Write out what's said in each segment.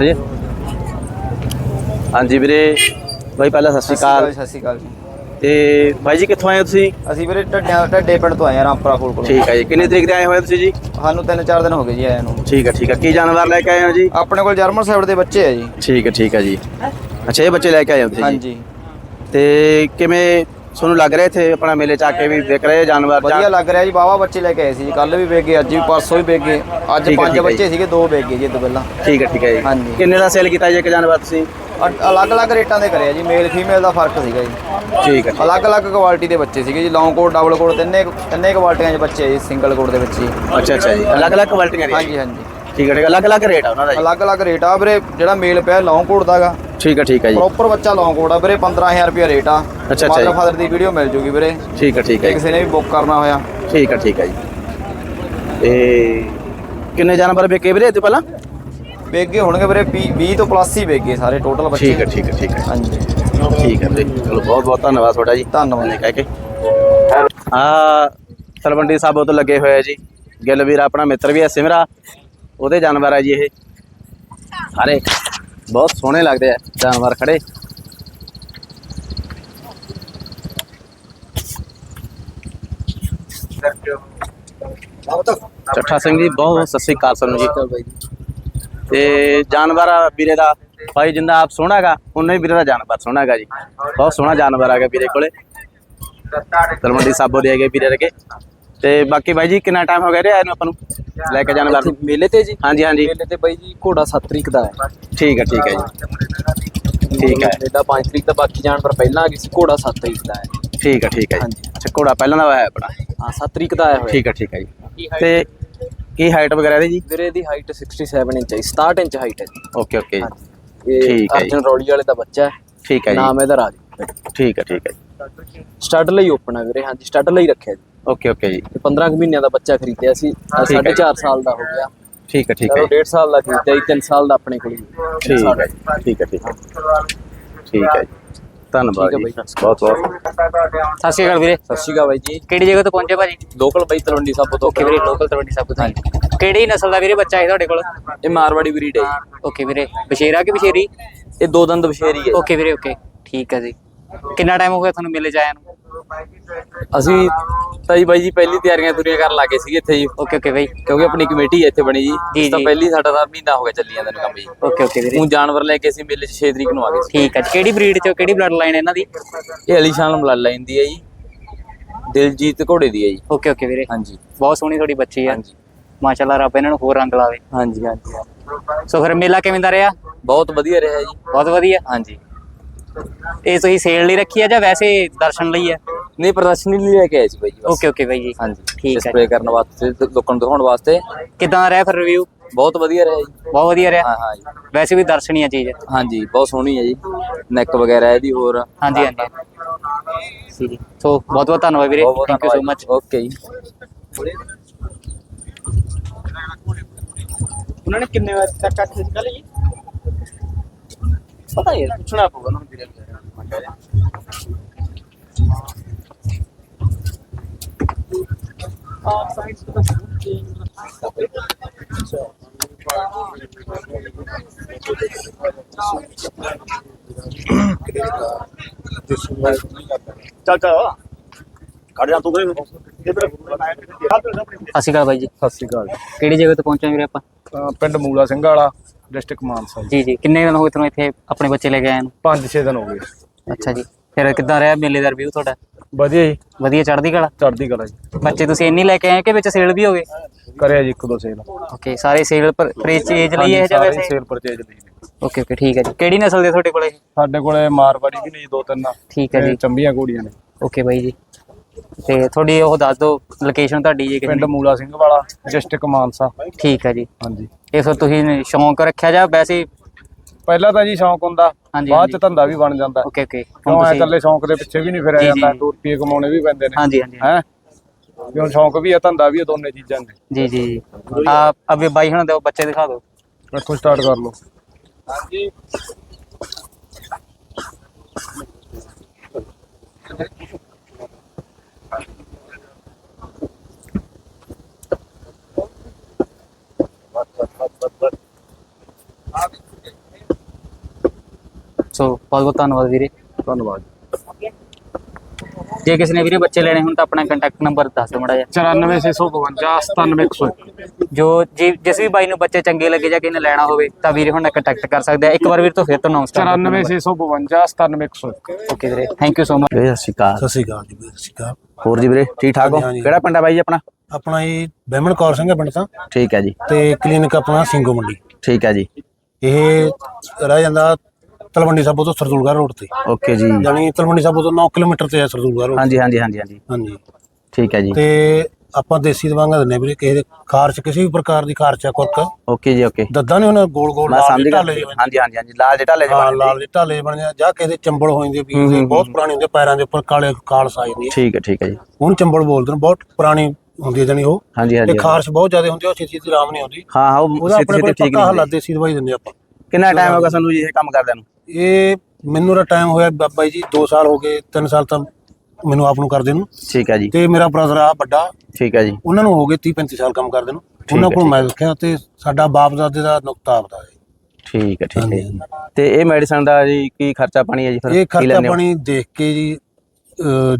ਜੀ। ਹਾਂਜੀ ਵੀਰੇ ਬਾਈ ਪਹਿਲਾਂ ਸਤਿ ਸ਼੍ਰੀ ਅਕਾਲ ਸਤਿ ਸ਼੍ਰੀ ਅਕਾਲ ਜੀ। ਤੇ ਬਾਈ ਜੀ ਕਿੱਥੋਂ ਆਏ ਹੋ ਤੁਸੀਂ? ਅਸੀਂ ਵੀਰੇ ਢੱਡਿਆਂ ਢੱਡੇ ਪਿੰਡ ਤੋਂ ਆਏ ਆ ਰਾਮਪੁਰਾ ਕੋਲ ਕੋਲ। ਠੀਕ ਹੈ ਜੀ। ਕਿੰਨੀ ਤਰੀਕ ਦੇ ਆਏ ਹੋਏ ਹੋ ਤੁਸੀਂ ਜੀ? ਸਾਨੂੰ ਤਿੰਨ ਚਾਰ ਦਿਨ ਹੋ ਗਏ ਜੀ ਆਏ ਨੂੰ। ਠੀਕ ਹੈ ਠੀਕ ਹੈ ਕੀ ਜਾਨਵਰ ਲੈ ਕੇ ਆਏ ਹੋ ਜੀ? ਆਪਣੇ ਕੋਲ ਜਰਮਨ ਸਾਈਡ ਦੇ ਬੱਚੇ ਆ ਜੀ। ਠੀਕ ਹੈ ਠੀਕ ਹੈ ਜੀ। ਅੱਛਾ ਇਹ ਬੱਚੇ ਲੈ ਕੇ ਆਏ ਹੋ ਤੁਸੀਂ ਜੀ? ਹਾਂਜੀ। ਤੇ ਕਿਵੇਂ ਤੁਹਾਨੂੰ ਲੱਗ ਰਿਹਾ ਇੱਥੇ ਆਪਣਾ ਮੇਲੇ ਚ ਆ ਕੇ ਵੀ ਵਿਕ ਰਹੇ ਜਾਨਵਰ ਵਧੀਆ ਲੱਗ ਰਿਹਾ ਜੀ ਬਾਵਾ ਬੱਚੇ ਲੈ ਕੇ ਆਏ ਸੀ ਜੀ ਕੱਲ ਵੀ ਵੇਚ ਗਏ ਅੱਜ ਵੀ ਪਰਸੋਂ ਵੀ ਵੇਚ ਗਏ ਅੱਜ ਠੀਕ ਹੈ, ਪੰਜ ਠੀਕ ਹੈ ਬੱਚੇ ਸੀਗੇ ਦੋ ਵੇਚ ਗਏ ਜੀ ਇਹ ਤੋਂ ਪਹਿਲਾਂ। ਠੀਕ ਹੈ ਠੀਕ ਹੈ ਜੀ। ਹਾਂਜੀ। ਕਿੰਨੇ ਦਾ ਸੇਲ ਕੀਤਾ ਜੀ ਇੱਕ ਜਾਨਵਰ ਤੁਸੀਂ? ਅਲੱਗ-ਅਲੱਗ ਰੇਟਾਂ ਦੇ ਕਰਿਆ ਜੀ ਮੇਲ ਫੀਮੇਲ ਦਾ ਫ਼ਰਕ ਸੀਗਾ ਜੀ। ਠੀਕ ਹੈ। ਅਲੱਗ-ਅਲੱਗ ਕੁਆਲਿਟੀ ਦੇ ਬੱਚੇ ਸੀਗੇ ਜੀ ਲੌਂਗ ਕੋਟ ਡਬਲ ਕੋਟ ਤਿੰਨੇ ਤਿੰਨੇ ਕੁਆਲਿਟੀਆਂ ਦੇ ਬੱਚੇ ਆ ਜੀ ਸਿੰਗਲ ਕੋਟ ਦੇ ਵਿੱਚ ਜੀ। ਅੱਛਾ ਅੱਛਾ ਜੀ ਅਲੱਗ-ਅਲੱਗ ਕੁਆਲਿਟੀਆਂ ਦੀਆਂ ਹਾਂਜੀ ਹਾਂਜੀ। ਠੀਕ ਹੈ ਠੀਕ ਹੈ ਅਲੱਗ-ਅਲੱਗ ਰੇਟ ਆ ਉਹਨਾਂ ਦਾ ਜੀ। ਅਲੱਗ-ਅਲੱਗ ਰੇਟ ਆ ਵੀਰੇ ਜਿਹੜਾ ਮੇਲ ਪਿਆ ਲੌਂਗ ਕੋਟ ਦਾਗਾ ਠੀਕ ਹੈ ਠੀਕ ਹੈ ਜੀ। ਪ੍ਰੋਪਰ ਬੱਚਾ ਲੌਂਗ ਕੋਟ ਆ ਵੀਰੇ 15000 ਰੁਪਏ ਰੇਟ ਆ। ਅੱਛਾ, ਅੱਛਾ। ਮਦਰ ਫਾਦਰ ਦੀ ਵੀਡੀਓ ਮਿਲ ਜੂਗੀ ਵੀਰੇ। ਠੀਕ ਹੈ ਠੀਕ ਹੈ ਕਿਸੇ ਨੇ ਵੀ ਬੁੱਕ ਕਰਨਾ ਹੋਇਆ। ਠੀਕ ਹੈ ਠੀਕ ਹੈ ਜੀ। ਤੇ ਕਿੰਨੇ ਜਾਨਵਰ ਵੇਕੇ ਵੀਰੇ ਤੋਂ ਪਹਿਲਾਂ? ਵੇਗੇ ਹੋਣਗੇ ਵੀਰੇ 20 ਤੋਂ ਪਲੱਸ ਹੀ ਵੇਗੇ ਸਾਰੇ ਟੋਟਲ ਬੱਚੇ। ਠੀਕ ਹੈ ਠੀਕ ਹੈ ਠੀਕ ਹੈ। ਹਾਂਜੀ। ਠੀਕ ਹੈ ਵੀਰੇ ਚਲੋ ਬਹੁਤ ਬਹੁਤ ਧੰਨਵਾਦ ਤੁਹਾਡਾ ਜੀ। ਧੰਨਵਾਦ। ਨੇ ਕਹਿ ਕੇ। ਆ ਤਲਵੰਡੀ ਸਾਬੋ ਤੋਂ ਲੱਗੇ ਹੋਏ ਆ ਜੀ। ਗਿੱਲ ਵੀਰ ਆਪਣਾ ਮਿੱਤਰ ਵੀ ਹੈ ਸਿਮਰਾ। ਉਹਦੇ ਜਾਨਵਰ ਆ ਜੀ ਇਹ। ਸਾਰੇ। ਬਹੁਤ ਸੋਹਣੇ ਲੱਗਦੇ ਆ, ਜਾਨਵਰ ਖੜੇ। ਚੱਠਾ ਸਿੰਘ ਜੀ, ਬਹੁਤ ਸਤਿ ਸ੍ਰੀ ਅਕਾਲ ਸਾਨੂੰ ਜੀ। ਤੇ ਜਾਨਵਰ ਵੀਰੇ ਦਾ, ਭਾਈ ਜਿੰਦਾ ਆਪ ਸੋਹਣਾਗਾ ਉਹਨੇ ਵੀਰੇ ਦਾ ਜਾਨਵਰ ਸੋਹਣਾਗਾ ਜੀ। ਬਹੁਤ ਸੋਹਣਾ ਜਾਨਵਰ ਆ ਗਿਆ ਵੀਰੇ ਕੋਲੇ। ਤਲਵੰਡੀ ਸਾਬੋ ਦੇ ਹੈਗੇ ਵੀਰੇ ਰਗੇ ਤੇ ਬਾਕੀ ਬਾਈ ਜੀ ਕਿੰਨਾ ਟਾਈਮ ਹੋ ਗਿਆ ਰਿਹਾ ਇਹਨੂੰ ਆਪਾਂ ਨੂੰ? ਲੈ ਕੇ ਜਾਨਵਰ ਨੂੰ? ਮੇਲੇ ਤੇ ਜੀ? ਹਾਂਜੀ ਹਾਂਜੀ। ਮੇਲੇ ਤੇ ਬਾਈ ਜੀ ਘੋੜਾ 7 ਤਰੀਕ ਦਾ ਹੈ। ਠੀਕ ਹੈ ਠੀਕ ਹੈ ਜੀ। ਠੀਕ ਹੈ। ਮੇਲਾ 5 ਤਰੀਕ ਦਾ ਬਾਕੀ ਜਾਨਵਰ ਪਹਿਲਾਂ ਆ ਗਈ ਸੀ ਘੋੜਾ 7 ਤਰੀਕ ਦਾ ਹੈ। ਠੀਕ ਹੈ ਠੀਕ ਹੈ ਜੀ। ਅੱਛਾ ਘੋੜਾ ਪਹਿਲਾਂ ਦਾ ਹੋਇਆ ਆਪਣਾ? ਹਾਂ 7 ਤਰੀਕ ਦਾ ਆਇਆ ਹੋਇਆ। ਠੀਕ ਹੈ ਠੀਕ ਹੈ ਜੀ। ਤੇ ਕੀ ਹਾਈਟ ਵਗੈਰਾ ਇਹਦੀ? ਜੀ ਵੀਰੇ ਦੀ ਹਾਈਟ 67 ਇੰਚ ਹੈ 67 ਇੰਚ ਹਾਈਟ ਹੈ ਜੀ। ਓਕੇ ਓਕੇ ਇਹ ਠੀਕ ਹੈ ਜੀ। ਅਰਜਨ ਰੌਲੀ ਵਾਲੇ ਦਾ ਬੱਚਾ ਹੈ। ਠੀਕ ਹੈ ਜੀ। ਨਾਮ ਇਹਦਾ ਰਾਜ। ਠੀਕ ਹੈ ਠੀਕ ਹੈ ਜੀ ਸਟੱਡ ਲਈ ਓਪਨ ਹੈ ਵੀਰੇ ਹਾਂਜੀ ਸਟੱਡ ਲਈ ਰੱਖਿਆ ਜੀ। ਓਕੇ ਓਕੇ ਜੀ। ਤੇ 15 ਕੁ ਮਹੀਨਿਆਂ ਦਾ ਬੱਚਾ ਖਰੀਦਿਆ ਸੀ ਠੀਕ ਹੈ। 4.5 ਸਾਲ ਦਾ ਹੋ ਗਿਆ। ਠੀਕ ਹੈ ਠੀਕ ਹੈ ਚਲੋ ਜੀ। 1.5 ਸਾਲ ਦਾ ਖਰੀਦਿਆ ਜੀ 3 ਸਾਲ ਦਾ ਆਪਣੇ ਕੋਲ ਹੀ। ਠੀਕ ਹੈ ਜੀ, ਠੀਕ ਹੈ ਠੀਕ ਹੈ ਠੀਕ ਹੈ ਜੀ। ਧੰਨਵਾਦ ਠੀਕ ਹੈ ਜੀ। ਬਾਈ। ਬਹੁਤ ਬਹੁਤ। ਸਤਿ ਸ਼੍ਰੀ ਅਕਾਲ ਵੀਰੇ। ਸਤਿ ਸ਼੍ਰੀ ਅਕਾਲ ਬਾਈ ਜੀ। ਕਿਹੜੀ ਜਗ੍ਹਾ ਤੋਂ ਪਹੁੰਚੇ ਭਾਜੀ? ਲੋਕਲ ਬਾਈ ਤਲਵੰਡੀ ਸਾਬੋ ਤੋਂ। ਓਕੇ ਵੀਰੇ ਲੋਕਲ 20 ਸਭ ਤੋਂ। ਕਿਹੜੀ ਨਸਲ ਦਾ ਵੀਰੇ ਬੱਚਾ ਹੈ ਤੁਹਾਡੇ ਕੋਲ? ਇਹ ਮਾਰਵਾੜੀ ਬਰੀਡ ਹੈ ਜੀ। ਓਕੇ ਵੀਰੇ ਬਸ਼ੇਰਾ ਕਿ ਬਸ਼ੇਰੀ? ਇਹ ਦੋ ਦੰਦ ਬਸ਼ੇਰੀ ਹੈ। ਓਕੇ ਵੀਰੇ ਓਕੇ ਠੀਕ ਹੈ ਜੀ। ਕਿੰਨਾ ਟਾਈਮ ਹੋ ਗਿਆ ਤੁਹਾਨੂੰ ਮੇਲੇ ਚ ਆਇਆ ਨੂੰ? ਅਸੀਂ ਤਾਂ ਜੀ ਬਾਈ ਜੀ ਪਹਿਲੀ ਤਿਆਰੀਆਂ ਤੁਰੀਆਂ ਕਰਨ ਲੱਗੇ ਸੀਗੇ ਇੱਥੇ ਜੀ। Okay okay bye. ਕਿਉਂਕਿ ਆਪਣੀ ਕਮੇਟੀ ਹੈ ਇੱਥੇ ਬਣੀ ਜੀ। ਇਸ ਤਾਂ। ਪਹਿਲੀ ਸਾਡਾ ਤਾਂ ਮਹੀਨਾ ਹੋ ਗਿਆ ਚੱਲੀ ਜਾਂਦਾ ਨੂੰ ਕੰਮ ਜੀ। ਓਕੇ ਓਕੇ ਵੀਰੇ। ਉਹ ਜਾਨਵਰ ਲੈ ਕੇ ਅਸੀਂ ਮੇਲੇ 'ਚ 6 ਤਰੀਕ ਨੂੰ ਆ ਗਏ ਸੀ। ਠੀਕ ਹੈ। ਕਿਹੜੀ ਬਰੀਡ ਚ ਕਿਹੜੀ ਬਲੱਡ ਲਾਈਨ ਇਹਨਾਂ ਦੀ? ਇਹ ਅਲੀਸ਼ਾਨ ਬਲੱਡ ਲਾਈਨ ਦੀ ਹੈ ਜੀ। ਦਿਲਜੀਤ ਘੋੜੇ ਦੀ ਹੈ ਜੀ। ਓਕੇ ਓਕੇ ਵੀਰੇ। ਹਾਂਜੀ। ਬਹੁਤ ਸੋਹਣੀ ਤੁਹਾਡੀ ਬੱਚੀ ਹੈ। ਹਾਂਜੀ। ਮਾਸ਼ਾਅੱਲਾ ਰੱਬ ਇਹਨਾਂ ਨੂੰ ਹੋਰ ਰੰਗ ਲਾਵੇ। ਹਾਂਜੀ ਹਾਂਜੀ। ਸੋ ਫਿਰ ਮੇਲਾ ਕਿਵੇਂ ਦਾ ਰਿਹਾ? ਬਹੁਤ ਵਧੀਆ ਰਿਹਾ ਜੀ। ਬਹੁਤ ਵਧੀਆ। ਹਾਂਜੀ। ਇਹ ਤੁਸੀਂ ਸੇਲ ਲਈ ਰੱਖੀ ਹੈ ਜਾਂ ਵੈਸੇ ਦਰਸ਼ਨ ਲਈ ਹੈ? ਨਹੀਂ ਪ੍ਰਦਰਸ਼ਨੀ ਲਈ ਲੈ ਕੇ ਆਏ ਸੀ ਬਾਈ ਜੀ ਬਸ। ਓਕੇ ਓਕੇ ਬਾਈ ਜੀ। ਹਾਂਜੀ। ਠੀਕ ਹੈ ਸਪਰੇ ਕਰਨ ਵਾਸਤੇ ਤੇ ਲੋਕਾਂ ਨੂੰ ਦਿਖਾਉਣ ਵਾਸਤੇ। ਕਿਦਾਂ ਦਾ ਰਿਹਾ ਫਿਰ ਰਿਵਿਊ ਬਹੁਤ ਵਧੀਆ ਰਿਹਾ ਜੀ। ਬਹੁਤ ਵਧੀਆ ਰਿਹਾ? ਹਾਂ ਹਾਂ ਜੀ। ਵੈਸੇ ਵੀ ਦਰਸ਼ਨੀय ਚੀਜ਼ ਹੈ। ਹਾਂਜੀ ਬਹੁਤ ਸੋਹਣੀ ਹੈ ਜੀ। ਨੈਕ ਵਗੈਰਾ ਇਹਦੀ ਹੋਰ। ਹਾਂਜੀ ਹਾਂਜੀ। ਜੀ ਜੀ ਸੋ ਬਹੁਤ ਬਹੁਤ ਧੰਨਵਾਦ ਵੀਰੇ। Thank you so much okay ਜੀ। ਉਹਨਾਂ ਨੇ ਕਿੰਨੇ ਵਜੇ ਤੱਕ ਕੱਟ ਨਿਕਲ ਜੀ? ਪਤਾ ਯਾਰ ਪੁੱਛਣਾ ਪਊਗਾ ਉਹਨਾਂ ਨੂੰ ਵੀਰੇ ਚੱਲ ਚੱਲ। ਕੱਢ ਜਾ ਤੂੰ ਤੇ ਇਧਰ। ਸਤਿ ਸ਼੍ਰੀ ਅਕਾਲ ਬਾਈ ਜੀ। ਸਤਿ ਸ਼੍ਰੀ ਅਕਾਲ। ਕਿਹੜੀ ਜਗ੍ਹਾ ਤੋਂ ਪਹੁੰਚੇ ਵੀਰੇ ਆਪਾਂ? ਅਹ ਪਿੰਡ ਮੂਲਾ ਸਿੰਘ ਵਾਲਾ। ਡਿਸਟ੍ਰਿਕਟ ਮਾਨਸਾ ਜੀ। ਜੀ ਜੀ। ਕਿੰਨੇ ਦਿਨ ਹੋ ਗਏ ਤੁਹਾਨੂੰ ਇੱਥੇ ਆਪਣੇ ਬੱਚੇ ਲੈ ਕੇ ਆਏ ਨੂੰ? 5-6 ਦਿਨ ਹੋ ਗਏ। ਅੱਛਾ ਜੀ। ਫਿਰ ਕਿੱਦਾਂ ਰਿਹਾ ਮੇਲੇ ਦਾ ਰਿਵਿਊ ਤੁਹਾਡਾ? ਵਧੀਆ ਜੀ। ਵਧੀਆ ਚੜ੍ਹਦੀ ਕਲਾ? ਚੜ੍ਹਦੀ ਕਲਾ ਜੀ। ਬੱਚੇ ਤੁਸੀਂ ਇੰਨੀ ਲੈ ਕੇ ਆਏ ਕਿ ਵਿੱਚ ਸੇਲ ਵੀ ਹੋ ਗਏ? ਕਰਿਆ ਜੀ ਇੱਕ ਦੋ ਸੇਲ। ਓਕੇ ਸਾਰੇ ਸੇਲ ਪਰ ਪਰਚੇਜ ਲਈ ਹੈ ਜਾਂ ਵੈਸੇ ਸੇਲ ਪਰਚੇਜ ਲਈ। ਨੇ। ਓਕੇ ਓਕੇ ਠੀਕ ਹੈ ਜੀ। ਕਿਹੜੀ ਨਸਲ ਦੇ ਤੁਹਾਡੇ ਕੋਲੇ ਸਾਡੇ ਕੋਲੇ ਮਾਰਵਾੜੀ ਵੀ ਨੇ ਜੀ ਦੋ ਤਿੰਨ। ਠੀਕ ਹੈ ਤੇ ਜੀ। ਚੰਬੀਆਂ ਘੋੜੀਆਂ ਨੇ। ਓਕੇ ਬਾਈ ਜੀ। ਤੇ ਤੁਹਾਡੀ ਉਹ ਦੱਸ ਦਿਓ ਲੋਕੇਸ਼ਨ ਤੁਹਾਡੀ ਜੀ ਪਿੰਡ ਕਿੰਨੀ ਮੂਲਾ ਸਿੰਘ ਵਾਲਾ ਡਿਸਟ੍ਰਿਕਟ ਮਾਨਸਾ। ਠੀਕ ਹੈ ਜੀ। ਹਾਂਜੀ। ਇਹ ਫਿਰ ਤੁਸੀਂ ਸ਼ੌਂਕ ਰੱਖਿਆ ਜਾਂ ਵੈਸੇ ਪਹਿਲਾਂ ਤਾਂ ਜੀ ਸ਼ੌਂਕ ਹੁੰਦਾ ਹਾਂਜੀ, ਬਾਅਦ ਹਾਂਜੀ। ਚ ਧੰਦਾ ਵੀ ਬਣ ਜਾਂਦਾ। ਓਕੇ ਓਕੇ ਕਿਉਂ ਐ ਇਕੱਲੇ ਸ਼ੌਂਕ ਦੇ ਪਿੱਛੇ ਵੀ ਨਹੀਂ ਫਿਰਿਆ ਜੀ, ਜਾਂਦਾ ਜੀ। ਦੋ ਰੁਪਏ ਕਮਾਉਣੇ ਵੀ ਪੈਂਦੇ ਨੇ। ਹਾਂਜੀ ਹਾਂਜੀ। ਹੈ? ਕਿਉਂ ਸ਼ੌਂਕ ਵੀ ਆ ਧੰਦਾ ਵੀ ਆ ਦੋਨੇ ਚੀਜ਼ਾਂ ਨੇ ਜੀ ਜੀ ਜੀ। ਆ ਅਬੇ ਬਾਈ ਹੁਣ ਦੇ ਬੱਚੇ ਦਿਖਾ ਦਿਓ। ਇੱਥੋਂ ਸਟਾਰਟ ਕਰ ਲਓ। ਸੋ ਬਹੁਤ ਬਹੁਤ ਧੰਨਵਾਦ ਵੀਰੇ। ਧੰਨਵਾਦ। ਜੇ ਕਿਸੇ ਨੇ ਵੀਰੇ ਬੱਚੇ ਲੈਣੇ ਹੋਣ ਤਾਂ ਆਪਣਾ ਕੰਟੈਕਟ ਨੰਬਰ ਦੱਸ ਦਿਓ ਮੜਾ ਜਿਹਾ। 94652 97101 ਜੋ ਜੇ ਜਿਸ ਵੀ ਬਾਈ ਨੂੰ ਬੱਚੇ ਚੰਗੇ ਲੱਗੇ ਜਾਂ ਕਿਸੇ ਨੇ ਲੈਣਾ ਹੋਵੇ ਤਾਂ ਵੀਰੇ ਹੁਣ ਕੰਟੈਕਟ ਕਰ ਸਕਦੇ ਆ। ਇੱਕ ਵਾਰ ਵੀਰ ਤੋਂ ਫਿਰ ਤੋਂ ਅਨਾਉਂਸ ਕਰ 94652 97101 ਓਕੇ ਵੀਰੇ ਥੈਂਕ ਯੂ ਸੋ ਮਚ ਵੀਰੇ ਸਤਿ ਸ਼੍ਰੀ ਅਕਾਲ। ਸਤਿ ਸ਼੍ਰੀ ਅਕਾਲ ਜੀ ਵੀਰ, ਸਤਿ ਸ਼੍ਰੀ ਅਕਾਲ। ਹੋਰ ਜੀ ਵੀਰੇ ਠੀਕ ਠਾਕ ਹੋ। ਕਿਹੜਾ ਪਿੰਡ ਆ ਬਾਈ ਜੀ ਆਪਣਾ? ਆਪਣਾ ਇਹ ਬਹਿਮਣ ਕੌਰ ਸਿੰਘ ਪਿੰਡ ਤਾਂ। ਠੀਕ ਹੈ ਜੀ। ਤੇ ਕਲੀਨਿਕ ਆਪਣਾ ਸਿੰਘੋ ਮੰਡੀ। ਠੀਕ ਹੈ ਜੀ। ਇਹ ਰਹਿ ਜਾਂਦਾ ਤਲਵੰਡੀ ਸਾਬੋ ਤੋਂ ਸਰਦੂਲਗੜ੍ਹ ਰੋਡ ਤੇ। ਓਕੇ ਜੀ। ਯਾਨੀ ਤਲਵੰਡੀ ਸਾਬੋ ਤੋਂ 9 ਕਿਲੋਮੀਟਰ ਤੇ ਹੈ ਸਰਦੂਲਗੜ੍ਹ ਰੋਡ। ਹਾਂਜੀ ਹਾਂਜੀ ਹਾਂਜੀ ਹਾਂਜੀ। ਹਾਂਜੀ। ਠੀਕ ਹੈ ਜੀ। ਤੇ ਆਪਾਂ ਦੇਸੀ ਦਵਾਈਆਂ ਦਿੰਨੇ ਵੀਰੇ ਕਿਸੇ ਦੇ ਖਾਰਚ ਕਿਸੇ ਵੀ ਪ੍ਰਕਾਰ ਦੀ ਖਾਰਚ ਆ ਕੁਰਕ ਓਕੇ ਜੀ ਓਕੇ। ਦੱਦਾਂ ਨਹੀਂ ਉਹਨਾਂ ਗੋਲ ਗੋਲ ਮੈਂ ਲਾਲ ਸਮਝ ਗਿਆ। ਹਾਂਜੀ ਹਾਂਜੀ ਹਾਂਜੀ ਲਾਲ ਦੇ ਢਾਲੇ ਹਾਂ ਜਵਾਨ ਲਾਲ ਦੇ ਢਾਲੇ ਬਣ ਜਾਂ ਜਾਂ ਕਿਸੇ ਦੇ ਚੰਬਲ ਹੋ ਜਾਂਦੇ ਵੀ ਦੇ ਬਹੁਤ ਪੁਰਾਣੇ ਹੁੰਦੇ ਪੈਰਾਂ ਦੇ ਉੱਪਰ ਕਾਲੇ ਕਾਲਸ ਆ ਜਾਂਦੀ ਹੈ ਠੀਕ ਹੈ ਠੀਕ ਹੈ ਜੀ। ਉਹਨੂੰ ਚੰਬਲ ਬੋਲਦੇ ਨੇ ਬਹੁਤ ਪੁਰਾਣੀ ਹੁੰਦੀ ਹੈ ਜਾਨੀ ਉਹ। ਹਾਂਜੀ ਤੇ ਹਾਂਜੀ। ਖਾਰਚ ਬਹੁਤ ਜ਼ਿਆਦਾ ਹੁੰਦੀ ਹੈ ਉਹ ਛੇਤੀ ਛੇਤੀ ਆਰਾਮ ਨਹੀਂ ਆਉਂਦੀ। ਹਾਂ ਹਾਂ ਉਹ ਉਹਦਾ ਆਪਣੇ ਕੋਲ ਪੱਕਾ ਹੁੰਦੇ। ਦੇਸੀ ਦਵਾਈ ਦਿੰਦੇ ਆਪਾਂ। ਕਿੰਨਾ ਟਾਈਮ ਹੋ ਗਿਆ ਸਾਨੂੰ ਜੀ ਇਹ ਕੰਮ ਕਰਦਿਆਂ ਨੂੰ? ਇਹ ਮੈਨੂੰ ਦਾ ਟਾਈਮ ਹੋਇਆ ਬਾਬਾ ਜੀ 2 ਸਾਲ ਹੋ ਗਏ 3 ਸਾਲ ਤਾਂ ਮੈਨੂੰ ਆਪ ਨੂੰ ਕਰਦੇ ਨੂੰ। ਠੀਕ ਹੈ ਜੀ। ਤੇ ਮੇਰਾ ਬ੍ਰਦਰ ਆ ਵੱਡਾ। ਠੀਕ ਹੈ ਜੀ। ਉਹਨਾਂ ਨੂੰ ਹੋ ਗਏ 30 35 ਸਾਲ ਕੰਮ ਕਰਦੇ ਨੂੰ। ਉਹਨਾਂ ਕੋਲ ਮੈਂ ਦੇਖਿਆ ਤੇ ਸਾਡਾ ਬਾਪ ਦਾਦੇ ਦਾ ਨੁਕਤਾ ਆਪਦਾ ਹੈ। ਠੀਕ ਹੈ ਠੀਕ ਹੈ ਤੇ ਇਹ ਮੈਡੀਸਨ ਦਾ ਜੀ ਕੀ ਖਰਚਾ ਪਾਣੀ ਹੈ ਜੀ ਫਿਰ? ਇਹ ਖਰਚਾ? ਪਾਣੀ ਦੇਖ ਕੇ ਜੀ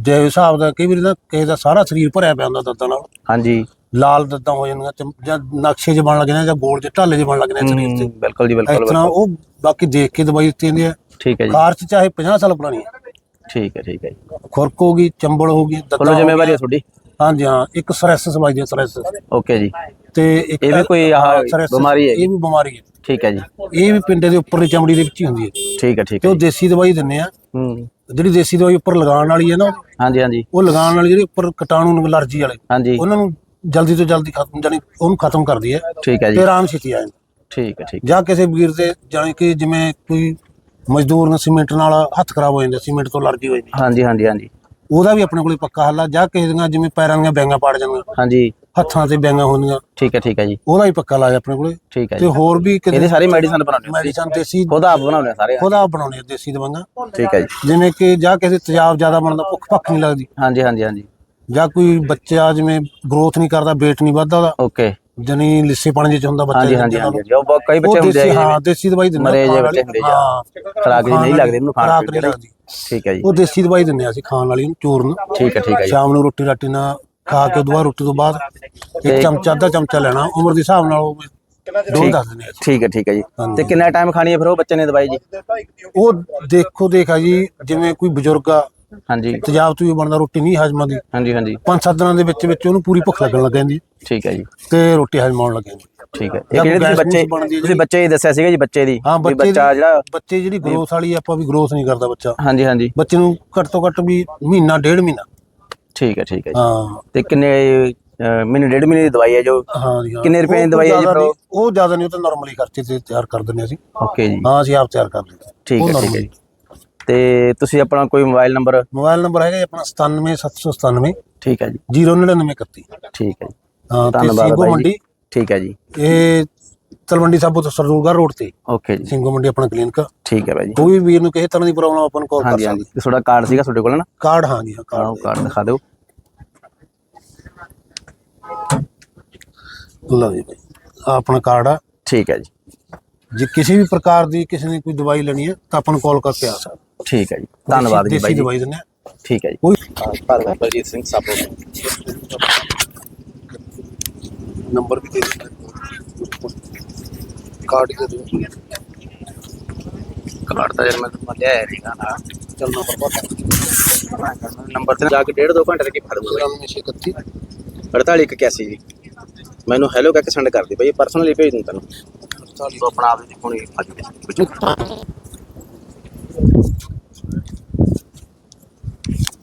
ਜੇ ਹਿਸਾਬ ਦਾ ਕਈ ਵਾਰੀ ਨਾ ਕਿਸੇ ਦਾ ਸਾਰਾ ਸਰੀਰ ਭਰਿਆ ਪਿਆ ਹੁੰਦਾ ਦੰਦਾਂ ਨਾਲ। ਹਾਂਜੀ। ਲਾਲ ਦੰਦਾਂ ਹੋ ਜਾਂਦੀਆਂ ਤੇ ਜਾਂ ਨਕਸ਼ੇ ਜਿਹੇ ਬਣ ਲੱਗ ਜਾਂਦੇ ਜਾਂ ਗੋਲ ਜਿਹੇ ਢਾਲੇ ਜਿਹੇ ਬਣ ਲੱਗ ਜਾਂਦੇ ਸਰੀਰ ਤੇ। ਬਿਲਕੁਲ ਜੀ ਬਿਲਕੁਲ ਇਸ ਤਰ੍ਹਾਂ ਉਹ ਬਾਕੀ ਦੇਖ ਕੇ ਦਵਾਈ ਦਿੱਤੀ ਜਾਂਦੀ ਹੈ ਠੀਕ ਹੈ ਜੀ। ਖਾਰਚ ਚਾਹੇ 50 ਸਾਲ ਪੁਰਾਣੀ ਹੈ ਠੀਕ ਹੈ ਠੀਕ ਹੈ ਜੀ। ਖੁਰਕ ਹੋ ਗਈ ਚੰਬਲ ਹੋ ਗਈ ਦੰਦਾਂ ਹੋ ਜ਼ਿੰਮੇਵਾਰੀ ਹੈ। ਤੁਹਾਡੀ? ਹਾਂਜੀ ਹਾਂ ਇੱਕ ਸਰੈਸਿਸ ਵੱਜਦੀ ਹੈ ਸਰੈਸਿਸ ਓਕੇ ਜੀ। ਤੇ ਇੱਕ ਇਹ ਵੀ ਕੋਈ ਆਹ ਹਾਂ, ਬਿਮਾਰੀ ਹੈਗੀ? ਇਹ ਵੀ ਬਿਮਾਰੀ ਹੈ। ਠੀਕ ਹੈ ਜੀ। ਇਹ ਵੀ ਪਿੰਡੇ ਦੇ ਉੱਪਰਲੀ ਚਮੜੀ ਦੇ ਵਿੱਚ ਹੀ ਹੁੰਦੀ ਹੈ। ਠੀਕ ਹੈ ਠੀਕ ਤੇ ਹੈ ਉਹ ਦੇਸੀ ਦਵਾਈ ਦਿੰਨੇ ਆ। ਹੂੰ। ਜਿਹੜੀ ਦੇਸੀ ਦਵਾਈ ਉੱਪਰ ਲਗਾਉਣ ਵਾਲੀ ਹੈ ਨਾ ਹਾਂਜੀ ਹਾਂਜੀ। ਉਹ ਲਗਾਉਣ ਵਾਲੀ ਜਿਹੜੀ ਉੱਪਰ ਕੀਟਾਣੂ ਨੂੰ ਅਲਰਜੀ ਵਾਲੇ। ਹਾਂਜੀ। ਉਹਨਾਂ ਨੂੰ ਜਲਦੀ ਤੋਂ ਜਲਦੀ ਖਤਮ ਜਾਨੀ ਉਹਨੂੰ ਖਤਮ ਕਰਦੀ ਹੈ। ਠੀਕ ਹੈ ਤੇ ਜੀ ਆਰਾਮ ਛੇਤੀ ਆ ਜਾਂਦਾ ਠੀਕ ਹੈ ਠੀਕ ਜਾਂ ਕਿਸੇ ਵੀਰ ਦੇ ਜਾਨੀ ਕਿ ਜਿਵੇਂ ਕੋਈ ਮਜ਼ਦੂਰ ਨੂੰ ਸੀਮੈਂਟ ਨਾਲ ਹੱਥ ਖਰਾਬ ਹੋ ਜਾਂਦਾ ਸੀਮੈਂਟ ਤੋਂ ਅਲਰਜੀ ਹੋ ਜਾਂਦੀ ਹਾਂਜੀ ਹਾਂਜੀ ਹਾਂਜੀ। ਉਹਦਾ ਵੀ ਆਪਣੇ ਕੋਲੇ ਪੱਕਾ ਹੱਲ ਆ ਜਾਂ ਕਿਸੇ ਦੀਆਂ ਜਿਵੇਂ ਪੈਰਾਂ ਦੀਆਂ ਬੈਂਗਾਂ ਪਾੜ ਜਾਂਦੀਆਂ। ਹਾਂਜੀ। ਹੱਥਾਂ ਤੇ ਬੈਂਗਾਂ ਹੁੰਦੀਆਂ। ਠੀਕ ਹੈ ਠੀਕ ਹੈ ਜੀ। ਉਹਦਾ ਵੀ ਪੱਕਾ ਇਲਾਜ ਆਪਣੇ ਕੋਲੇ। ਠੀਕ ਹੈ ਤੇ ਜੀ। ਹੋਰ ਵੀ ਕਿਤੇ ਇਹਦੀ ਸਾਰੀ ਮੈਡੀਸਨ ਬਣਾਉਂਦੇ ਮੈਡੀਸਨ ਦੇਸੀ ਖੁਦ ਆਪ ਬਣਾਉਂਦੇ ਹੋ ਸਾਰੇ? ਖੁਦ ਆਪ ਬਣਾਉਣੇ ਆ ਦੇਸੀ ਦਵਾਈਆਂ। ਠੀਕ ਹੈ ਜੀ। ਜਿਵੇਂ ਕਿ ਜਾਂ ਕਿਸੇ ਤੇਜ਼ਾਬ ਜ਼ਿਆਦਾ ਬਣਦਾ ਭੁੱਖ ਭੱਖ ਨਹੀਂ ਲੱਗਦੀ। ਹਾਂਜੀ ਹਾਂਜੀ ਹਾਂਜੀ। ਜਾਂ ਕੋਈ ਬੱਚਾ ਜਿਵੇਂ ਗਰੋਥ ਨਹੀਂ ਕਰਦਾ weight ਨਹੀਂ ਵੱਧਦਾ ਉਹਦਾ। ਓਕੇ ਜਨੀ ਲਿੱਸੇ ਪਾਣੀ ਜਿਹੇ ਚ ਹੁੰਦਾ ਬੱਚਾ ਹਾਂਜੀ ਹਾਂਜੀ ਹਾਂਜੀ ਹਾਂਜੀ। ਉਹ ਬਹੁਤ ਕਈ ਬੱਚੇ ਉਹ ਹੁੰਦੇ ਦੇਸੀ ਆ ਹਾਂ ਦੇਸੀ ਦਵਾਈ ਦਿੰਦੇ ਮਰੇ ਆ ਜਿਹੇ ਬੱਚੇ। ਹੁੰਦੇ ਜਾਂ ਹਾਂ। ਖਰਾਕ ਜੀ ਨਹੀਂ ਲੱਗਦੀ ਇਹਨੂੰ ਖਾਣ ਪੀਣ ਦੀ ਠੀਕ ਹੈ ਜੀ। ਉਹ ਦੇਸੀ ਦਵਾਈ ਦਿੰਦੇ ਆ ਅਸੀਂ ਖਾਣ ਵਾਲੀ ਨੂੰ ਚੂਰਨ। ਠੀਕ ਹੈ ਠੀਕ ਹੈ ਜੀ। ਸ਼ਾਮ ਨੂੰ ਰੋਟੀ ਰਾਟੀ ਨਾਲ ਖਾ ਕੇ ਦੁਬਾਰਾ ਰੋਟੀ ਤੋਂ ਬਾਅਦ ਇੱਕ ਚਮਚਾ ਅੱਧਾ ਚਮਚਾ ਲੈਣਾ ਉਮਰ ਦੇ ਹਿਸਾਬ ਨਾਲ ਉਹ ਡੋਲ ਦੱਸ ਦਿੰਦੇ ਆ ਠੀਕ ਹੈ ਠੀਕ ਹੈ ਜੀ। ਤੇ ਕਿੰਨਾ ਟਾਈਮ ਖਾਣੀ ਹੈ ਫਿਰ ਉਹ ਬੱਚੇ ਨੇ ਦਵਾਈ ਜੀ? ਉਹ ਦੇਖੋ ਦੇਖਾ ਜੀ ਜਿਵੇਂ ਕੋਈ ਬਜ਼ੁਰਗ ਆ ਹਾਂਜੀ। ਤੇਜ਼ਾਬ ਤੋਂ ਵੀ ਬਣਦਾ ਰੋਟੀ ਨਹੀਂ ਹਜਮ ਹਾਂਜੀ ਹਾਂਜੀ। ਪੰਜ ਸੱਤ ਦਿਨਾਂ ਦੇ ਵਿੱਚ ਵਿੱਚ ਉਹਨੂੰ ਪੂਰੀ ਭੁੱਖ ਲੱਗਣ ਲੱਗ ਜਾਂਦੀ। ਠੀਕ ਹੈ ਜੀ। ਤੇ ਰੋਟੀ ਹਜਮ ਆਉਣ ਲੱਗ ਜਾਂਦੀ। ਠੀਕ ਹੈ। ਇਹ ਜਿਹੜੇ ਬੱਚੇ ਤੁਸੀਂ ਬੱਚੇ ਹੀ ਦੱਸਿਆ ਸੀਗਾ ਜੀ ਬੱਚੇ ਦੀ। ਹਾਂ ਬੱਚੇ ਜਿਹੜਾ ਬੱਚੇ ਜਿਹੜੀ ਗਰੋਥ ਵਾਲੀ ਆਪਾਂ ਵੀ ਗਰੋਥ ਨਹੀਂ ਕਰਦਾ ਬੱਚਾ। ਹਾਂਜੀ ਹਾਂਜੀ। ਬੱਚੇ ਨੂੰ ਘੱਟ ਤੋਂ ਘੱਟ ਵੀ ਮਹੀਨਾ ਡੇਢ ਮਹੀਨਾ। ਠੀਕ ਹੈ ਠੀਕ ਹੈ ਜੀ। ਹਾਂ। ਤੇ ਕਿੰਨੇ ਮਹੀਨੇ ਡੇਢ ਮਹੀਨੇ ਦੀ ਦਵਾਈ ਹੈ ਜੋ? ਕਿੰਨੇ ਰੁਪਏ ਦੀ ਦਵਾਈ ਹੈ ਜੀ ਉਹ? ਜ਼ਿਆਦਾ ਨਹੀਂ ਉਹ ਤਾਂ ਨਾਰਮਲੀ ਖਰਚੇ ਤੇ ਤਿਆਰ ਕਰ ਦਿੰਦੇ ਅਸੀਂ। ਓਕੇ ਜੀ। ਹਾਂ ਅਸੀਂ ਆਪ ਤਿਆਰ ਕਰ ਲੈਂਦੇ ਠੀਕ ਹੈ ਠੀਕ ਹੈ ਤੇ ਤੁਸੀਂ ਆਪਣਾ ਕੋਈ ਮੋਬਾਈਲ ਨੰਬਰ? ਮੋਬਾਈਲ ਨੰਬਰ ਹੈਗਾ ਜੀ ਆਪਣਾ 97797 ਠੀਕ ਹੈ ਜੀ। 09931 ਠੀਕ ਹੈ ਜੀ। ਹਾਂ ਧੰਨਵਾਦ ਸਿੰਘੋ ਬਾਈ ਮੰਡੀ। ਠੀਕ ਹੈ ਜੀ। ਇਹ ਤਲਵੰਡੀ ਸਾਬੋ ਤੋਂ ਸਰਦੂਲਗੜ੍ਹ ਰੋਡ ਤੇ। ਓਕੇ ਜੀ। ਸਿੰਘੋ ਮੰਡੀ ਆਪਣਾ ਕਲੀਨਿਕ। ਠੀਕ ਹੈ ਬਾਈ ਜੀ। ਕੋਈ ਵੀਰ ਨੂੰ ਕਿਸੇ ਤਰ੍ਹਾਂ ਦੀ ਪ੍ਰੋਬਲਮ ਆਪਾਂ ਨੂੰ ਕਾਲ ਕਰ ਸਕਦੇ। ਤੇ ਤੁਹਾਡਾ ਕਾਰਡ ਸੀਗਾ ਤੁਹਾਡੇ ਕੋਲ ਨਾ? ਕਾਰਡ ਹਾਂ ਜੀ ਹਾਂ ਕਾਰਡ ਕਾਰਡ ਦਿਖਾ ਦਿਓ। ਲਓ ਜੀ ਆਹ ਆਪਣਾ ਕਾਰਡ ਆ। ਠੀਕ ਹੈ ਜੀ। ਜੇ ਕਿਸੇ ਵੀ ਪ੍ਰਕਾਰ ਦੀ ਕਿਸੇ ਨੇ ਕੋਈ ਦਵਾਈ ਲੈਣੀ ਹੈ ਤਾਂ ਆਪਾਂ ਨੂੰ ਕਾਲ ਕਰਕੇ ਆ ਸਕਦਾ। ਠੀਕ ਹੈ ਜੀ। ਧੰਨਵਾਦ ਜੀ ਬਾਈ ਜੀ। ਦਵਾਈ ਦਿੰਦੇ ਆ। ਠੀਕ ਹੈ ਜੀ। ਕੋਈ ਭਾਰਤ ਬਲਜੀਤ ਸਿੰਘ ਸਾਬੋ ਨੰਬਰ ਵੀ ਦੇ ਦਿੰਦੇ ਕਾਰਡ ਦੇ ਦਿਓ ਕਾਰਡ ਤਾਂ ਯਾਰ ਮੈਂ ਤਾਂ ਲਿਆ ਨਹੀਂਗਾ ਨਾ। ਚੱਲਣਾ ਪਰਪਾ ਨੰਬਰ ਤੇ ਜਾ ਕੇ ਡੇਢ ਦੋ ਘੰਟੇ ਤੱਕ ਫੜ ਦੂੰਗਾ 9631 4881 ਜੀ। ਮੈਨੂੰ ਹੈਲੋ ਕਹਿ ਕੇ ਸੈਂਡ ਕਰ ਦੇ ਭਾਈ ਪਰਸਨਲੀ ਭੇਜ ਦੂੰ ਤੈਨੂੰ। ਆਪਣਾ ਆਪ ਦੀ ਹੁਣੀ ਆ ਜੂਗੇ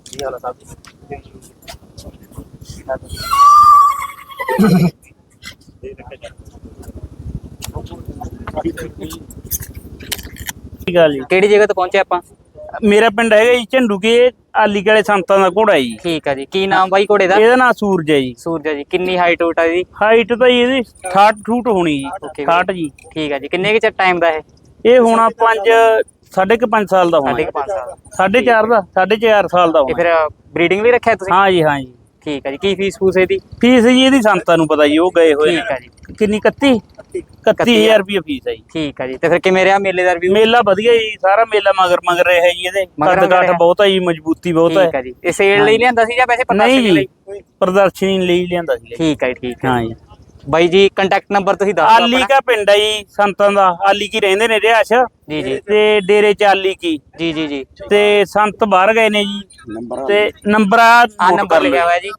ਕੀ ਹਾਲ ਹੈ ਸਾਹਿਬ ਠੀਕ ਗੱਲ ਜੀ। ਕਿਹੜੀ ਜਗ੍ਹਾ ਤੇ ਪਹੁੰਚੇ ਆਪਾਂ? ਮੇਰਾ ਪਿੰਡ ਹੈਗਾ ਜੀ ਝੰਡੂਕੇ ਆਲੀ ਕਾਲੇ ਸੰਤਾਂ ਦਾ ਘੋੜਾ ਜੀ। ਠੀਕ ਆ ਜੀ। ਕੀ ਨਾਮ ਬਾਈ ਘੋੜੇ ਦਾ? ਇਹਦਾ ਨਾਮ ਸੂਰਜ ਹੈ ਜੀ। ਸੂਰਜ ਜੀ। ਕਿੰਨੀ ਹਾਈਟ ਹੂਟ ਆ ਜੀ ਹਾਈਟ ਤਾਂ ਜੀ ਇਹਦੀ 60 ਫੁੱਟ ਹੋਣੀ ਜੀ। Okay, 60 ਜੀ। ਠੀਕ ਆ ਜੀ। ਕਿੰਨੇ ਕੁ ਚਿਰ ਟਾਈਮ ਦਾ ਇਹ? ਇਹ ਹੋਣਾ 5 ਸਾਢੇ ਕੁ 5 ਸਾਲ ਦਾ ਸਾਢੇ ਹੋਣਾ ਕੁ ਪੰਜ ਸਾਲ। ਸਾਢੇ 4 ਦਾ ਸਾਢੇ 4 ਸਾਲ ਦਾ ਇਹ ਹੋਣਾ ਫਿਰ ਬਰੀਡਿੰਗ ਲਈ ਰੱਖਿਆ ਤੁਸੀਂ? ਹਾਂ ਜੀ ਹਾਂ ਜੀ। ਠੀਕ ਹੈ ਜੀ। ਕੀ ਫੀਸ ਫੂਸ ਇਹਦੀ? ਫੀਸ ਜੀ ਇਹਦੀ ਸੰਤਾਂ ਨੂੰ ਪਤਾ ਜੀ ਉਹ ਗਏ ਹੋਏ ਠੀਕ ਹੈ ਜੀ। ਕਿੰਨੀ? 31 31000 ਰੁਪਏ ਫੀਸ ਹੈ ਜੀ। ਠੀਕ ਹੈ ਜੀ। ਤੇ ਫਿਰ ਕਿਵੇਂ ਰਿਹਾ ਮੇਲੇ ਦਾ ਰਿਵਿਊ ਮੇਲਾ ਵਧੀਆ ਜੀ ਸਾਰਾ ਮੇਲਾ ਮਗਰ ਮਗਰ ਰਿਹਾ ਜੀ ਇਹਦੇ। ਮਗਰ ਕੱਦ ਮਗਰ ਕਾਠ ਰਿਹਾ। ਬਹੁਤ ਹੈ ਜੀ ਮਜ਼ਬੂਤੀ ਬਹੁਤ ਹੈ। ਠੀਕ ਹੈ ਜੀ। ਇਹ ਸੇਲ ਲਈ ਲਿਆਂਦਾ ਸੀ ਜਾਂ ਵੈਸੇ ਪਤਾ ਨਹੀਂ ਜੀ ਪ੍ਰਦਰਸ਼ਨੀ ਲਈ ਲਿਆਂਦਾ ਸੀ। ਠੀਕ ਹੈ ਜੀ, ਠੀਕ ਹੈ ਹਾਂ ਜੀ। ਬਾਈ ਜੀ ਕੰਟੈਕਟ ਨੰਬਰ ਤੁਸੀਂ ਦੱਸ ਦਿਓ ਆਲੀ ਆਪਣਾ। ਕਾ ਪਿੰਡ ਹੈ ਜੀ ਸੰਤਾਂ ਦਾ ਆਲੀ ਕੀ ਰਹਿੰਦੇ ਨੇ ਰਿਆਸ਼ ਜੀ ਜੀ। ਤੇ ਡੇਰੇ ਚ ਆਲੀ ਕੀ? ਜੀ ਜੀ ਜੀ। ਤੇ ਸੰਤ ਬਾਹਰ ਗਏ ਨੇ ਜੀ? ਤੇ ਨੰਬਰ ਆ ਆ note ਨੰਬਰ ਕਰ ਲਿਓ। ਹੋਇਆ ਜੀ।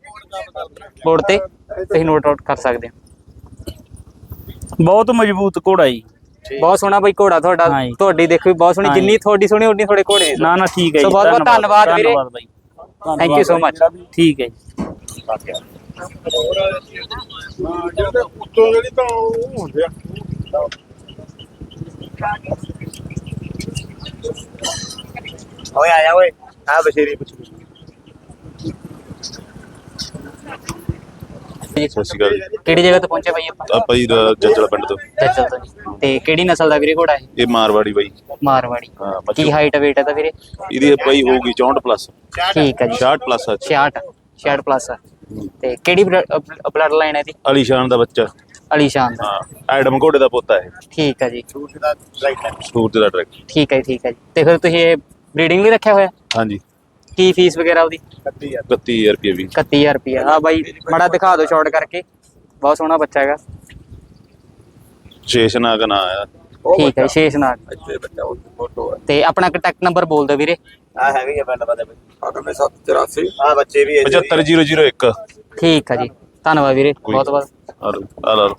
ਬੋਰਡ ਤੇ ਤੁਸੀਂ ਨੋਟ ਆਊਟ ਕਰ ਸਕਦੇ ਹੋ। ਬਹੁਤ ਮਜ਼ਬੂਤ ਘੋੜਾ ਜੀ। ਬਹੁਤ ਸੋਹਣਾ ਬਾਈ ਘੋੜਾ ਤੁਹਾਡਾ। ਹਾਂ ਜੀ। ਤੁਹਾਡੀ ਦੇਖੋ ਵੀ ਬਹੁਤ ਸੋਹਣੀ ਹਾਂ ਜਿੰਨੀ। ਤੁਹਾਡੀ ਸੋਹਣੀ ਉਨੀ ਤੁਹਾਡੇ ਘੋੜੇ ਦੀ ਨਾ ਨਾ ਠੀਕ ਹੈ ਸੋ ਜੀ ਬਹੁਤ ਬਹੁਤ ਧੰਨਵਾਦ। ਵੀਰੇ। Bye. Thank you so much ਠੀਕ ਹੈ ਜੀ। ਓਏ ਆਇਆ ਓਏ ਆ ਬਸ਼ੇਰੀ ਪੁੱਛ ਸਤਿ ਸ਼੍ਰੀ ਅਕਾਲ ਜੀ। ਕਿਹੜੀ ਜਗ੍ਹਾ ਤੇ ਪਹੁੰਚੇ ਬਾਈ ਆਪਾਂ? ਆਪਾਂ ਜੀ ਜੱਜਲ ਪਿੰਡ ਤੋਂ। ਜੱਜਲ ਤੋਂ ਜੀ। ਤੇ ਕਿਹੜੀ ਨਸਲ ਦਾ ਵੀਰੇ ਘੋੜਾ ਹੈ ਇਹ ਮਾਰਵਾੜੀ ਬਾਈ। ਮਾਰਵਾੜੀ। ਹਾਂ ਕੀ ਹਾਈਟ weight ਹੈ ਤਾਂ ਵੀਰੇ? ਇਹਦੀ ਬਾਈ ਹੋਊਗੀ 64 ਪਲੱਸ ਠੀਕ ਹੈ ਜੀ। 60 ਪਲੱਸ 66 66 ਪਲੱਸ ਤੇ ਕਿਹੜੀ ਬਲੱਡ ਲਾਈਨ ਹੈ ਇਹਦੀ? ਅਲੀਸ਼ਾਨ ਦਾ ਬੱਚਾ। ਅਲੀਸ਼ਾਨ ਦਾ। ਹਾਂ ਐਡਮ ਘੋੜੇ ਦਾ ਪੋਤਾ ਹੈ ਠੀਕ ਹੈ ਜੀ। ਸੂਰਜ ਦਾ ਡਾਇਰੈਕਟ ਠੀਕ ਹੈ ਜੀ, ਠੀਕ ਹੈ ਜੀ। ਤੇ ਫਿਰ ਤੁਸੀਂ ਇਹ ਬਰੀਡਿੰਗ ਲਈ ਰੱਖਿਆ ਹੋਇਆ? ਹਾਂਜੀ। ਕੀ ਫੀਸ ਵਗੈਰਾ ਉਹਦੀ? 31000 ਰੁਪਏ ਵੀ। 31000 ਰੁਪਏ। ਆ ਬਾਈ ਮੜਾ ਦਿਖਾ ਦਿਓ ਸ਼ਾਰਟ ਕਰਕੇ। ਬਹੁਤ ਸੋਹਣਾ ਬੱਚਾ ਹੈਗਾ। ਸ਼ੇਸ਼ਨਾਗ ਨਾ ਆਇਆ ਠੀਕ ਹੈ ਸ਼ੇਸ਼ਨਾਗ ਇੱਥੇ ਬੱਚਾ ਉਹ ਫੋਟੋ ਆ ਤੇ ਆਪਣਾ ਕੰਟੈਕਟ ਨੰਬਰ ਬੋਲ ਦਿਓ ਵੀਰੇ। ਆ ਹੈਗੇ ਆ ਪਿੰਡ ਬਾਦੇ ਬਈ। ਆ ਕਮੇ 783 ਆ ਬੱਚੇ ਵੀ 75001 ਠੀਕ ਹੈ ਜੀ। ਧੰਨਵਾਦ ਵੀਰੇ ਬਹੁਤ ਬਹੁਤ। ਆ ਲਓ।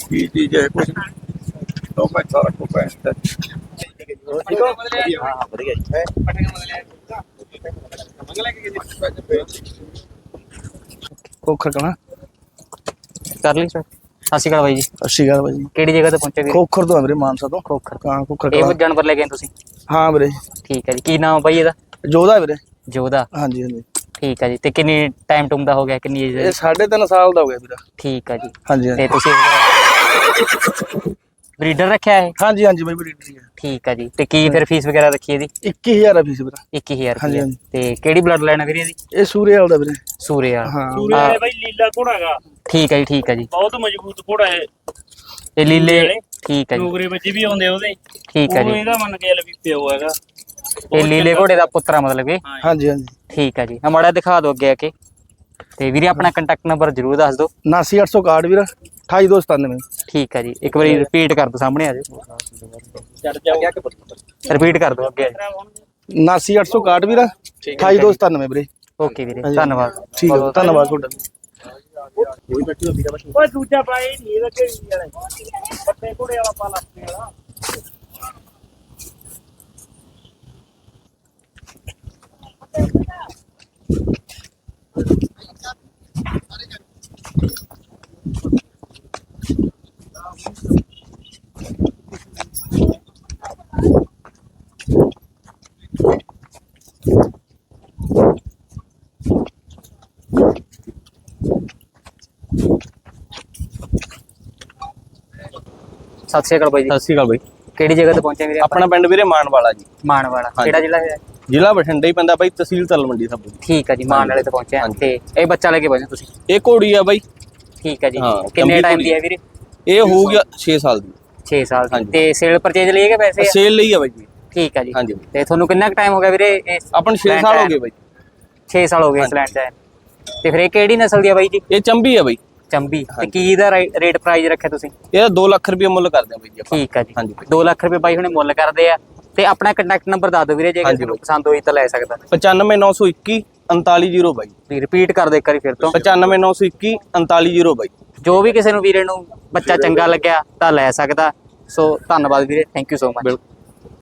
ਕੀ ਚੀਜ਼ ਹੈ ਕੁਝ ਤੋਂ ਮੈਂ ਸਾਰਾ ਕੋ ਪੈਂਦਾ ਠੀਕ ਹੋ? ਹਾਂ ਵਧੀਆ ਜੀ। ਖੋਖਰ ਕਣਾ ਕਰ ਲਈ ਸਰ ਸਤਿ ਸ਼੍ਰੀ ਅਕਾਲ ਬਾਈ ਜੀ। ਸਤਿ ਸ਼੍ਰੀ ਅਕਾਲ ਬਾਈ ਕਿਹੜੀ ਜਗ੍ਹਾ ਤੇ ਪਹੁੰਚੇ ਵੀਰੇ? ਖੋਖਰ ਤੋਂ ਆ ਵੀਰੇ ਮਾਨਸਾ ਤੋਂ। ਖੋਖਰ। ਹਾਂ ਖੋਖਰ ਇਹ ਕਲਾਂ। ਜਾਨਵਰ ਲੈ ਕੇ ਆਏ ਤੁਸੀਂ? ਹਾਂ ਵੀਰੇ। ਠੀਕ ਹੈ ਜੀ। ਕੀ ਨਾਮ ਆ ਬਾਈ ਇਹਦਾ? ਜੋਧਾ ਵੀਰੇ। ਜੋਦਾ ਹਾਂਜੀ ਹਾਂਜੀ। ਠੀਕ ਹੈ ਜੀ। ਤੇ ਕਿੰਨੀ ਟਾਈਮ ਟੂਮ ਦਾ ਹੋ ਗਿਆ ਕਿੰਨੀ ਏਜ ਇਹ 3.5 ਸਾਲ ਦਾ ਹੋ ਗਿਆ ਵੀਰਾ। ਠੀਕ ਹੈ ਜੀ। ਹਾਂਜੀ ਤੇ ਤੁਸੀਂ ਬਰੀਡਰ ਰੱਖਿਆ ਹੈ ਹਾਂਜੀ ਹਾਂਜੀ ਬਾਈ ਵੀਰੇ ਠੀਕ ਹੈ ਠੀਕ ਹੈ ਜੀ। ਤੇ ਕੀ ਫਿਰ ਫੀਸ ਵਗੈਰਾ ਰੱਖੀ ਇਹਦੀ? 21000 ਆ ਫੀਸ ਵੀਰਾ 21000 ਹਾਂਜੀ, ਰੁਪਏ। ਹਾਂਜੀ। ਤੇ ਕਿਹੜੀ ਬਲੱਡ ਲਾਈਨ ਹੈ ਵੀਰੇ ਇਹਦੀ? ਇਹ ਸੂਰੇ ਵਾਲ ਦਾ ਵੀਰੇ। ਸੂਰੇ ਵਾਲਾ ਹਾਂ ਪੂਰੇ ਵਾਲੇ ਬਾਈ ਲੀਲਾ ਘੋੜਾ ਹੈਗਾ। ਠੀਕ ਹੈ ਜੀ ਠੀਕ ਹੈ ਜੀ। ਬਹੁਤ ਮਜ਼ਬੂਤ ਘੋੜਾ ਹੈ ਇਹ ਲੀਲੇ? ਠੀਕ ਹੈ ਜੀ। ਡੋਗਰੇ ਬੱਚੇ ਵੀ ਆਉਂਦੇ ਉਹਦੇ। ਠੀਕ ਹੈ ਉਹ ਜੀ ਇਹਦਾ ਮੰਨ ਕੇ ਚੱਲ ਵੀ ਪਿਓ ਹੈਗਾ। ਇਹ ਲੀਲੇ ਘੋੜੇ ਦਾ ਪੁੱਤਰਾ ਮਤਲਬ ਕਿ ਹਾਂਜੀ ਹਾਂਜੀ। ਠੀਕ ਹੈ ਜੀ। ਆ ਮਾੜਾ ਦਿਖਾ ਦਿਓ ਅੱਗੇ ਆ ਕੇ। ਤੇ ਵੀਰੇ ਆਪਣਾ ਕੰਟੈਕਟ ਨੰਬਰ ਜ਼ਰੂਰ ਦੱਸ ਦਿਓ। 79861 ਵੀਰਾ। 28297 ਠੀਕ ਹੈ ਜੀ ਇੱਕ ਵਾਰੀ ਰਿਪੀਟ ਕਰ ਦਿਓ ਸਾਹਮਣੇ ਆ ਜਾਓ। ਚੜ ਜਾਓ ਰਿਪੀਟ ਕਰ ਦਿਓ ਅੱਗੇ ਆ ਜਾਓ। 79861 ਵੀਰਾ 28297 ਵੀਰੇ। ਓਕੇ ਵੀਰੇ। ਧੰਨਵਾਦ। ਠੀਕ ਹੈ ਧੰਨਵਾਦ ਤੁਹਾਡਾ। ਓਏ ਦੂਜਾ ਪਾਏ ਨਹੀਂ ਇਹਦਾ ਕਿਹੜੀ ਵਾਲਾ। ਪੱਤੇ ਘੋੜੇ ਵਾਲਾ ਪਾ ਲੱਗੇ ਵਾਲਾ ਸਤਿ ਸ਼੍ਰੀ ਅਕਾਲ ਬਾਈ ਜੀ। ਸਤਿ ਸ਼੍ਰੀ ਅਕਾਲ ਬਈ। ਕਿਹੜੀ ਜਗ੍ਹਾ ਤੇ ਪਹੁੰਚੇ ਵੀਰੇ ਆਪਣਾ ਪਿੰਡ ਵੀਰੇ ਮਾਨਵਾਲਾ ਜੀ। ਮਾਨਵਾਲਾ। ਕਿਹੜਾ ਜ਼ਿਲ੍ਹਾ ਹੈ? ਜ਼ਿਲ੍ਹਾ ਬਠਿੰਡਾ ਹੀ ਪੈਂਦਾ ਬਾਈ ਤਹਿਸੀਲ ਤਲਵੰਡੀ ਸਾਬੋ ਠੀਕ ਹੈ ਜੀ ਮਾਨ ਵਾਲੇ ਤੇ ਪਹੁੰਚੇ ਹਾਂਜੀ। ਤੇ ਇਹ ਬੱਚਾ ਲੈ ਕੇ ਪਹੁੰਚੇ ਤੁਸੀਂ? ਇਹ ਘੋੜੀ ਆ ਬਾਈ। ਠੀਕ ਹੈ ਜੀ। ਕਿੰਨੇ ਟਾਈਮ ਦੀ ਹੈ ਵੀਰੇ? ਇਹ ਹੋ ਗਿਆ 6 ਸਾਲ ਦੀ। 6 ਸਾਲ ਦੀ। ਤੇ ਸੇਲ ਪਰਚੇਜ ਲਈ ਹੈ ਕਿ ਵੈਸੇ ਆ? ਸੇਲ ਲਈ ਆ ਬਾਈ ਜੀ। ਠੀਕ ਹੈ ਜੀ। ਹਾਂਜੀ। ਤੇ ਤੁਹਾਨੂੰ ਕਿੰਨਾ ਕੁ ਟਾਈਮ ਹੋ ਗਿਆ ਵੀਰੇ ਇਸ ਆਪਾਂ ਨੂੰ 6 ਲੈਂਡ ਸਾਲ ਹੋ ਗਏ ਬਾਈ। 6 ਸਾਲ ਹੋ ਗਏ ਇਸ ਲੈਂਡ ਨੂੰ। ਤੇ ਫਿਰ ਇਹ ਕਿਹੜੀ ਨਸਲ ਦੀ ਹੈ ਬਾਈ ਜੀ? ਇਹ ਚੰਬੀ ਆ ਬਾਈ। ਚੰਬੀ। ਤੇ। ਕੀ ਦਾ ਰੇਟ ਪ੍ਰਾਈਸ ਰੱਖਿਆ ਤੁਸੀਂ? ਇਹਦਾ 2 ਲੱਖ ਰੁਪਏ ਮੁੱਲ ਕਰਦੇ ਆ ਬਾਈ ਜੀ ਠੀਕ ਹੈ ਜੀ। ਹਾਂਜੀ ਬਾਈ। 2 ਲੱਖ ਰੁਪਏ ਬਾਈ ਹੁਣੇ ਮੁੱਲ ਕਰਦੇ ਆ। ਤੇ ਆਪਣਾ ਕੰਟੈਕਟ ਨੰਬਰ ਦੱਸ ਦਿਓ ਵੀਰੇ ਜੇ ਕਿਸੇ ਨੂੰ। ਪਸੰਦ ਹੋਈ ਤਾਂ ਲੈ ਸਕਦਾ। 95921 3902 ਬਾਈ। ਰਿਪੀਟ ਕਰ ਦੇ ਇੱਕ ਵਾਰੀ ਫਿਰ ਤੋਂ। 95921 3902 ਬਾਈ। ਜੋ ਵੀ ਕਿਸੇ ਨੂੰ ਵੀਰੇ ਨੂੰ ਬੱਚਾ ਚੰਗਾ ਲੱਗਿਆ ਤਾਂ ਲੈ ਸਕਦਾ। ਸੋ ਧੰਨਵਾਦ ਵੀਰੇ ਥੈਂਕ ਯੂ ਸੋ ਮਚ